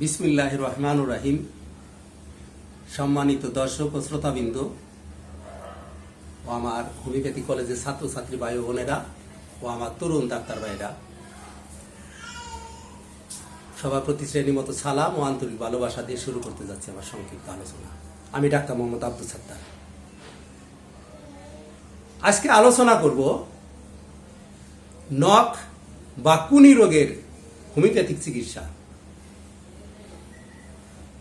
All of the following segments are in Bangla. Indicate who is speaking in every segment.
Speaker 1: বিসমিল্লাহ রহমানুর রাহিম। সম্মানিত দর্শক ও শ্রোতাবৃন্দ ও আমার হোমিওপ্যাথি কলেজের ছাত্রছাত্রী ভাই বোনেরা ও আমার তরুণ ডাক্তার ভাইরা সবার প্রতি শ্রেণি মতো সালাম ও আন্তরিক ভালোবাসা দিয়ে শুরু করতে যাচ্ছে আমার সংক্ষিপ্ত আলোচনা। আমি ডাক্তার মোহাম্মদ আব্দুল সত্তার। আজকে আলোচনা করব নখ বা কুনি রোগের হোমিওপ্যাথিক চিকিৎসা।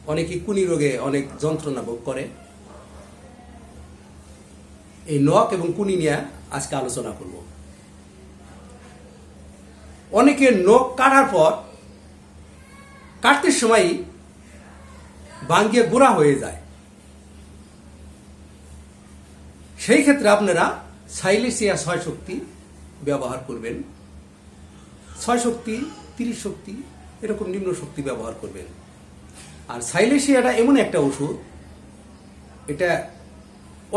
Speaker 1: অনেকে কুনি রোগে অনেক যন্ত্রণা ভোগ করে। এই নখ এবং কুনি নিয়ে আজকে আলোচনা করব। অনেকে নখ কাটার পর কাটতে সময় বাঙ্গিয়ে গোড়া হয়ে যায়। সেই ক্ষেত্রে আপনারা সাইলেসিয়া ছয় শক্তি ব্যবহার করবেন। ছয় শক্তি, তিরিশ শক্তি, এরকম নিম্ন শক্তি ব্যবহার করবেন। আর সাইলেসিয়াটা এমন একটা ওষুধ, এটা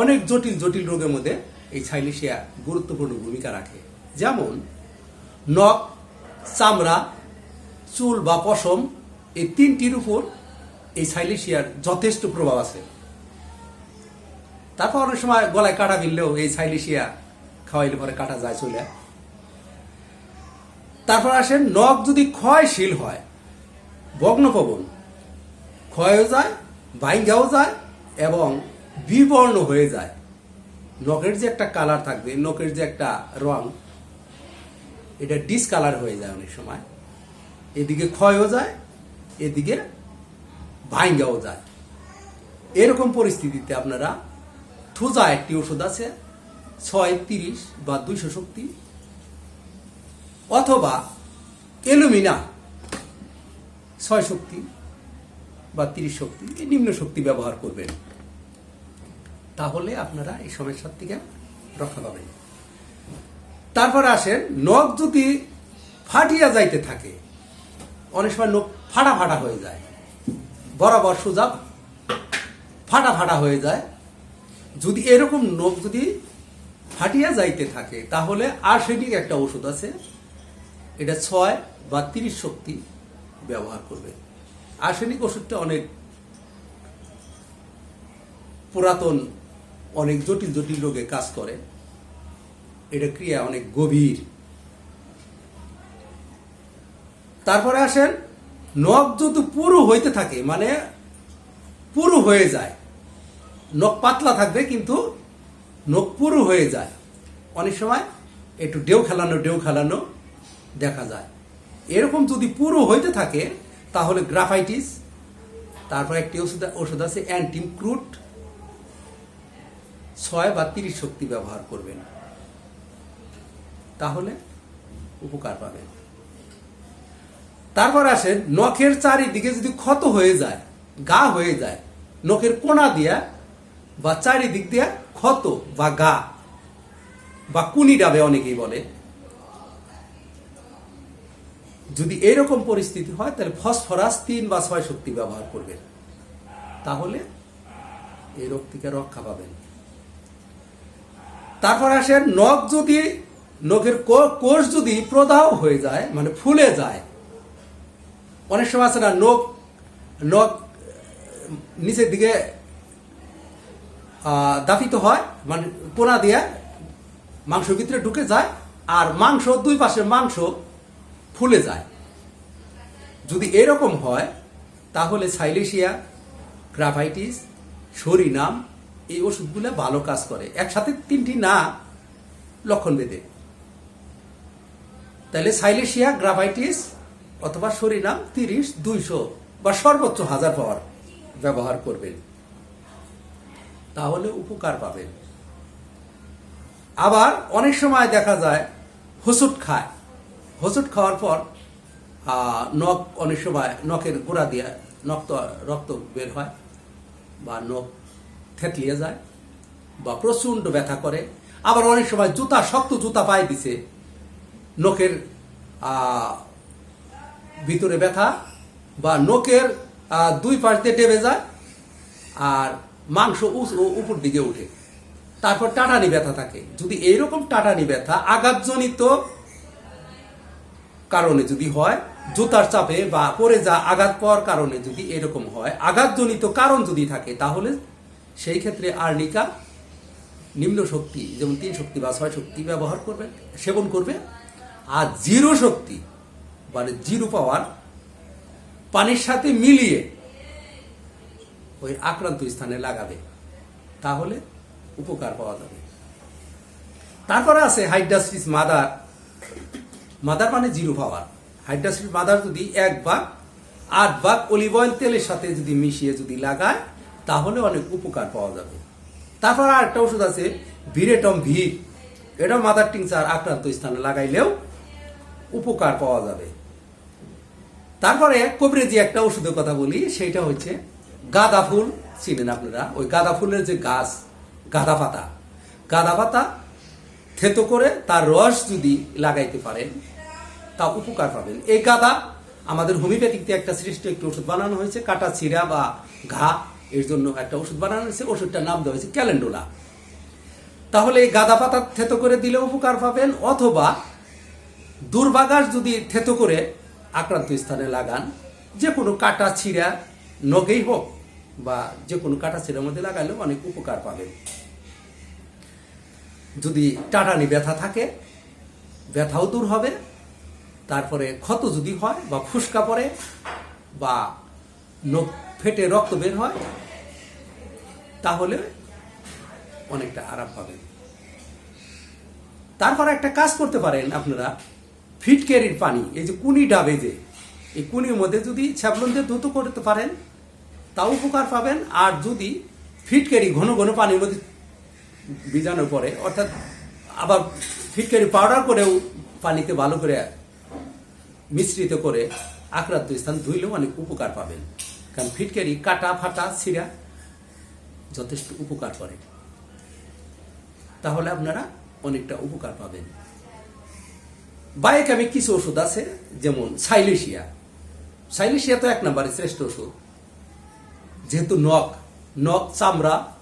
Speaker 1: অনেক জটিল জটিল রোগের মধ্যে এই সাইলেসিয়া গুরুত্বপূর্ণ ভূমিকা রাখে। যেমন নখ, চামড়া, চুল বা পশম, এই তিনটির উপর এই সাইলেসিয়ার যথেষ্ট প্রভাব আছে। তারপর অনেক সময় গলায় কাটা বিললেও এই সাইলেসিয়া খাওয়াইলে পরে কাটা যায়, চলে। তারপর আসেন, নখ যদি ক্ষয়শীল হয় ভগ্নপবন ক্ষয়ও যায় ভাঙ্গাও যায় এবং বিবর্ণ হয়ে যায়। নখের যে একটা কালার থাকবে, নখের যে একটা রং, এটা ডিসকালার হয়ে যায় অনেক সময়। এদিকে ক্ষয়ও যায়, এদিকে ভাঙ্গাও যায়। এরকম পরিস্থিতিতে আপনারা থুজা একটি ওষুধ আছে, ছয়, তিরিশ বা দুইশো শক্তি, অথবা এলুমিনা, ছয় শক্তি বা তিরিশ শক্তি নিম্ন শক্তি ব্যবহার করবেন। তাহলে আপনারা এই সমস্যার থেকে রক্ষা পাবেন। তারপরে আসেন, নখ যদি ফাটিয়া যাইতে থাকে, অনেক সময় নখ ফাটা ফাটা হয়ে যায়। বরাবর সোজা ফাটা ফাটা হয়ে যায়। যদি এরকম নখ যদি ফাটিয়া যাইতে থাকে, তাহলে আর্সেনিক একটা ওষুধ আছে। এটা ছয় বা তিরিশ শক্তি ব্যবহার করবে আর্সেনিক ওষুধটা অনেক পুরাতন, অনেক জটিল জটিল রোগে কাজ করে। এটা ক্রিয়া অনেক গভীর। তারপরে আসেন, নখ যদি পুরো হইতে থাকে মানে পুরু হয়ে যায়। নখ পাতলা থাকবে, কিন্তু নখ পুরু হয়ে যায়। অনেক সময় একটু ডেউ খেলানো ডেউ খেলানো দেখা যায়। এরকম যদি পুরো হইতে থাকে তাহলে গ্রাফাইটিস, তারপর একটি ওষুধ ওষুধ আছে অ্যান্টিম ক্রুট ছয় বা তিরিশ শক্তি ব্যবহার করবেন। তাহলে উপকার পাবেন। তারপর আসে নখের চারিদিকে যদি ক্ষত হয়ে যায়, গা হয়ে যায়, নখের কোনা দিয়া বা চারিদিক দিয়া ক্ষত বা গা বা কুনি ডাবে অনেকেই বলে। যদি এরকম পরিস্থিতি হয়, তাহলে ফসফরাস তিন বা ছয় শক্তি ব্যবহার করবেন। তাহলে এই রোগ থেকে রক্ষা পাবেন। তারপর আসেন, নখ যদি, নখের কোষ যদি প্রদাহ হয়ে যায় মানে ফুলে যায়, অনেক সময় আছে না, নখ নখ নিচের দিকে দাপিত হয় মানে পোনা দিয়ে মাংস ভিতরে ঢুকে যায়, আর মাংস, দুই পাশের মাংস ফুলে যায়। যদি এরকম হয়, তাহলে সাইলেশিয়া, গ্রাফাইটিস সরিনাম এই ওষুধগুলো ভালো কাজ করে। একসাথে তিনটি না লক্ষণ বেঁধে তাহলে সাইলেশিয়া, গ্রাফাইটিস অথবা সরিনাম তিরিশ, দুইশো বা সর্বোচ্চ হাজার পাওয়ার ব্যবহার করবেন। তাহলে উপকার পাবেন। আবার অনেক সময় দেখা যায় হোসুট খায়। হোসুট খাওয়ার পর নখ অনেক সময় নখের গোড়া দিয়ে নক্ত রক্ত বের হয় বা নখ থেতলিয়ে যায় বা প্রচণ্ড ব্যথা করে। আবার অনেক সময় জুতা, শক্ত জুতা পায়ে দিছে, নখের ভিতরে ব্যথা বা নখের দুই পাশ দিয়ে টেবে যায় আর মাংস উপর দিকে উঠে তারপর টাটানি ব্যথা থাকে। যদি এইরকম টাটানি ব্যথা আঘাতজনিত কারণে যদি হয়, জুতার চাপে বা পরে যা আঘাত পাওয়ার কারণে যদি এরকম হয়, আঘাতজনিত কারণ যদি থাকে, তাহলে সেই ক্ষেত্রে আর্নিকা নিম্ন শক্তি, যেমন তিন শক্তি বা ছয় শক্তি ব্যবহার করবে, সেবন করবে। আর জিরো শক্তি মানে জিরো পাওয়ার, পানির সাথে মিলিয়ে ওই আক্রান্ত স্থানে লাগাবে, তাহলে উপকার পাওয়া যাবে। তারপরে আছে হাইড্রাসিস মাদার মাদার মানে জিরো পাওয়ার। হাইড্রাসিড মাদার যদি এক ভাগ, আট ভাগ অলিভ অয়েল তেলের সাথে যদি মিশিয়ে যদি লাগায়, তাহলে অনেক উপকার পাওয়া যাবে। তারপর আর একটা ওষুধ আছে, ভিরেটম ভি। এটা মাদার টিংচার আক্রান্ত স্থানে লাগাইলেও উপকার পাওয়া যাবে। তারপরে কবিরেজি একটা ওষুধের কথা বলি, সেটা হচ্ছে গাঁদা ফুল। চিনেন আপনারা? ওই গাঁদা ফুলের যে গাছ, গাঁদা পাতা। গাঁদা পাতা থেতো করে তার রস যদি লাগাইতে পারেন তা উপকার পাবেন। এই গাঁদা আমাদের হোমিওপ্যাথিকতে একটা সৃষ্ট, একটি ওষুধ বানানো হয়েছে, কাটা চিরা বা ঘা, এর জন্য একটা ওষুধ বানানো হয়েছে, ওষুধটার নাম দেওয়া হয়েছে ক্যালেন্ডোলা। তাহলে এই গাঁদা পাতা থেতো করে দিলে উপকার পাবেন, অথবা দুর্বাঘাস যদি থেতো করে আক্রান্ত স্থানে লাগান, যে কোনো কাটা ছিঁড়া নখেই হোক, বা যে কোনো কাটা ছিঁড়ার মধ্যে লাগালেও অনেক উপকার পাবেন। যদি টাটানি ব্যথা থাকে, ব্যথাও দূর হবে তারপরে ক্ষত যদি হয় বা ফুসকা পড়ে বা নখ ফেটে রক্ত বের হয়, তাহলে অনেকটা আরাম পাবেন। তারপর একটা কাজ করতে পারেন আপনারা ফিটকেরির পানি, এই যে কুনি ডাবে যে, এই কুনির মধ্যে যদি ছ্যাবলন দিয়ে ধুতো করতে পারেন, তাও উপকার পাবেন। আর যদি ফিটকেরি ঘন ঘন পানির মধ্যে ভিজানোর পরে, অর্থাৎ আবার ফিটকেরি পাউডার করেও পানিতে ভালো করে মিশ্রিত করে আক্রান্ত স্থান ধুইলেও অনেক উপকার পাবেন। কারণ ফিটকারি কাটা, ফাটা, ছিঁড়া যথেষ্ট উপকার করে। তাহলে আপনারা অনেকটা উপকার পাবেন। বায়োকেমিক কিছু ওষুধ আছে, যেমন সাইলেশিয়া। সাইলেশিয়া তো এক নম্বরে শ্রেষ্ঠ ওষুধ। যেহেতু নখ নখ, চামড়া,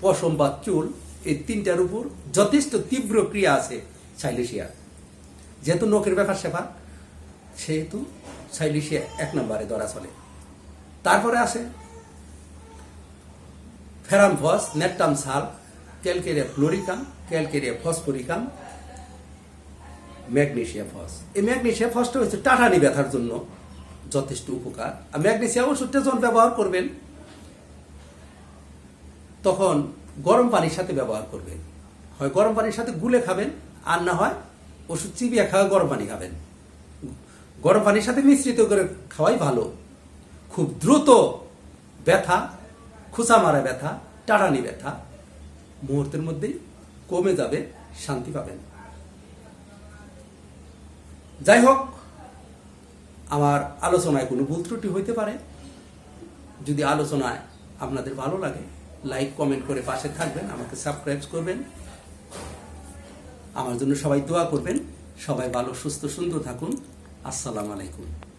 Speaker 1: পশম বা চুল, এই তিনটার উপর যথেষ্ট তীব্র ক্রিয়া আছে সাইলেশিয়া যেহেতু নখের ব্যাপার সেবা সেহেতু সাইলেশিয়া এক নম্বরে ধরা চলে। তারপরে আছে ferrum phos natrum sul calcarea fluorica, calcarea phosphorica, magnesia phos. এই ম্যাগনেশিয়া ফসটা হচ্ছে টাটানি ব্যথার জন্য যথেষ্ট উপকার। আর ম্যাগনেশিয়া ওষুধটা যখন ব্যবহার করবেন, তখন গরম পানির সাথে ব্যবহার করবেন। হয় গরম পানির সাথে গুলে খাবেন, আর না হয় ওষুধ চিবিয়ে খাওয়া গরম পানি খাবেন। গরম পানির সাথে মিশ্রিত করে খাওয়াই ভালো। খুব দ্রুত ব্যথা খুচা মারা ব্যথা টাটানি ব্যথা মুহূর্তের মধ্যেই কমে যাবে, শান্তি পাবেন। যাই হোক, আমার আলোচনায় কোনো ভুল ত্রুটি হইতে পারে। যদি আলোচনায় আপনাদের ভালো লাগে, লাইক, কমেন্ট করে পাশে থাকবেন, আমাকে সাবস্ক্রাইব করবেন। আমার জন্য সবাই দোয়া করবেন। সবাই ভালো, সুস্থ, সুন্দর থাকুন। আসসালামু আলাইকুম।